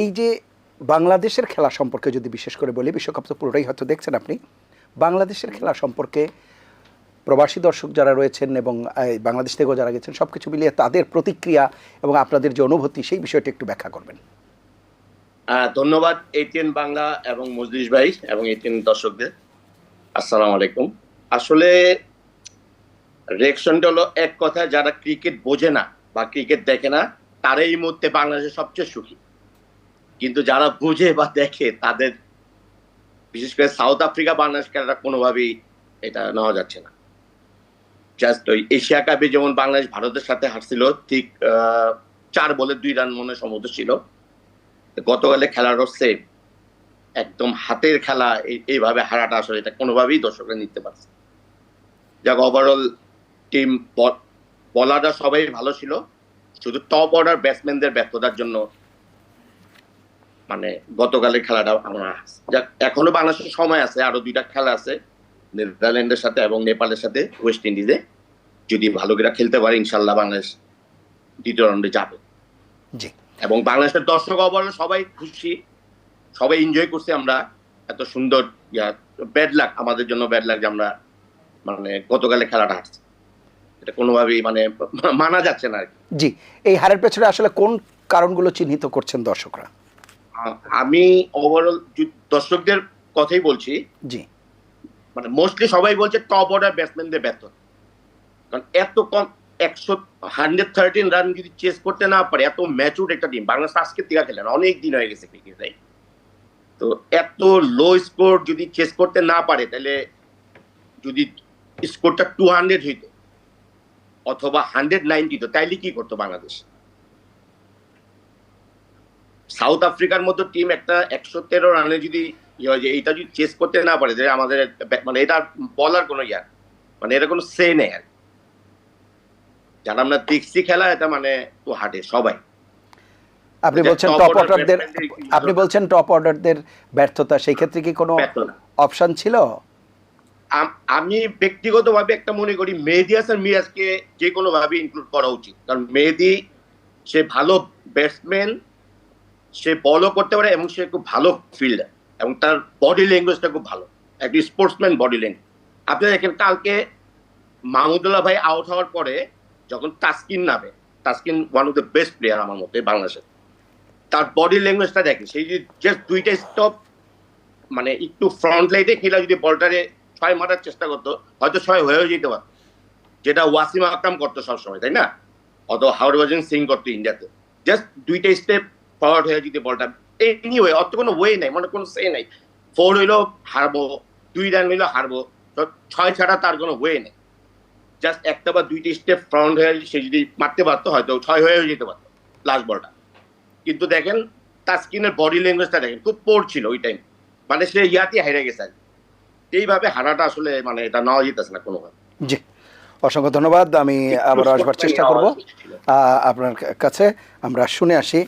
এই যে বাংলাদেশের খেলা সম্পর্কে যদি বিশেষ করে বলি, বিশ্বকাপ তো পুরোটাই হয়তো দেখছেন আপনি। বাংলাদেশের খেলা সম্পর্কে প্রবাসী দর্শক যারা রয়েছেন এবং বাংলাদেশ থেকেও যারা গেছেন সব কিছু মিলিয়ে তাদের প্রতিক্রিয়া এবং আপনাদের যে অনুভূতি, সেই বিষয়টা একটু ব্যাখ্যা করবেন। ধন্যবাদ এটিএন বাংলা এবং মজলিস ভাই এবং এটিএন দর্শকদের। আসসালামু আলাইকুম। আসলে রিয়েকশনটা হলো এক কথা যারা ক্রিকেট বোঝে না বা ক্রিকেট দেখে না, তারাই এই মুহূর্তে বাংলাদেশে সবচেয়ে সুখী। কিন্তু যারা বুঝে বা দেখে, তাদের, বিশেষ করে সাউথ আফ্রিকা বাংলাদেশ খেলাটা কোনোভাবেই এটা নেওয়া যাচ্ছে না। জাস্ট ওই এশিয়া কাপে যেমন বাংলাদেশ ভারতের সাথে হারছিল, ঠিক চার বলে দুই রান মনে সম্ভবত ছিল। গতকালে খেলার হচ্ছে একদম হাতের খেলা, এই- এইভাবে হারাটা আসলে এটা কোনোভাবেই দর্শকরা নিতে পারছে যাক ওভারঅল টিম বলাররা সবাই ভালো ছিল। শুধু টপ অর্ডার ব্যাটসম্যানদের ব্যর্থতার জন্য মানে গতকালের খেলাটা আমরা যাক এখনও বাংলাদেশের সময় আছে আরও দুইটা খেলা আছে নেদারল্যান্ডের সাথে এবং নেপালের সাথে ওয়েস্ট ইন্ডিজে যদি ভালো করে খেলতে পারে ইনশাল্লাহ বাংলাদেশ দ্বিতীয় রাউন্ডে যাবে। জি। এবং বাংলাদেশের দর্শক অবল সবাই খুশি সবাই এনজয় করছি আমরা। এত সুন্দর ইয়া ব্যাড লাক আমাদের জন্য ব্যাড লাক যে আমরা মানে গতকালে খেলাটা হারছি। এটা কোনোভাবেই মানে মানা যাচ্ছে না আর কি। জি এই হারের পেছনে আসলে কোন কারণগুলো চিহ্নিত করছেন দর্শকরা? আমি ওভারঅল দর্শকদের কথাই বলছি। জি। মানে মোস্টলি সবাই বলছে টপ অর্ডার ব্যাটসম্যানদের ব্যর্থ কারণ এত কম একশো হান্ড্রেড থার্টিন রান যদি চেস করতে না পারে এত ম্যাচুর একটা টিম বাংলাদেশ আজকে থেকে খেলেন অনেক দিন হয়ে গেছে ক্রিকেট তাই তো এত লো স্কোর যদি চেস করতে না পারে তাহলে যদি স্কোরটা টু হান্ড্রেড হইতো অথবা হান্ড্রেড নাইনটি তো তাইলে কি করতো বাংলাদেশ? সাউথ আফ্রিকার মতো টিম একটা একশো তেরো রানে যদি ইয়ে এইটা যদি চেস করতে না পারে যে আমাদের মানে এটা বলার কোনো ইয়ার মানে এটা কোনো সে নেই আর। যারা আমরা দেখছি খেলা এটা মানে তো হাটে সবাই। আপনি বলছেন টপ অর্ডারদের আপনি বলছেন টপ অর্ডারদের ব্যর্থতা সেই ক্ষেত্রে কি কোনো অপশন ছিল? আম- আমি ব্যক্তিগতভাবে একটা মনে করি মেহেদি হাসান মিরাজকে যে কোনো ভাবে ইনক্লুড করা উচিত। কারণ মেহেদি সে ভালো ব্যাটসম্যান সে বলও করতে পারে এবং সে খুব ভালো ফিল্ডার এবং তার বডি ল্যাঙ্গুয়েজটা খুব ভালো। একটি স্পোর্টসম্যান বডি ল্যাঙ্গুয়েজ আপনি দেখেন, কালকে মাহমুদুল্লাহ ভাই আউট হওয়ার পরে যখন তাসকিন নামে, Taskin one of the best player আমার মতে বাংলাদেশের তার বডি ল্যাঙ্গুয়েজটা দেখে সেই যে জাস্ট দুইটা স্টপ মানে একটু ফ্রন্ট লাইটে খেলা যদি বলটারে ছয় মারার চেষ্টা করতো, হয়তো ছয় হয়েও যেতে পারত। যেটা ওয়াসিম আকরাম করতো সবসময়, তাই না? অত হাওড়বাজন সিং করতো ইন্ডিয়াতে জাস্ট দুইটা স্টেপ ফরওয়ার্ড হয়ে যদি বলটা এনি ওয়ে অত কোনো ওয়ে নাই মানে কোনো সে নাই। ফোর হইল হারবো দুই রান হইল হারবো তো ছয় ছাড়া তার কোনো ওয়ে নেই। জাস্ট একটা বা দুইটা স্টেপ ফ্রন্ট হয়ে সে যদি মারতে পারতো হয়তো ছয় হয়েও যেতে পারতো লাস্ট বলটা কিন্তু দেখেন তাস্কিনের বডি ল্যাঙ্গুয়েজটা দেখেন খুব পোর ছিল ওই টাইম মানে সে ইয়াতে হেরে গেছে। আর এইভাবে হারাটা আসলে মানে এটা নেওয়া যেতেছে না কোনোভাবে। জি। অসংখ্য ধন্যবাদ। আমি আবার আসবার চেষ্টা করব। আপনার কাছে আমরা শুনে আসি।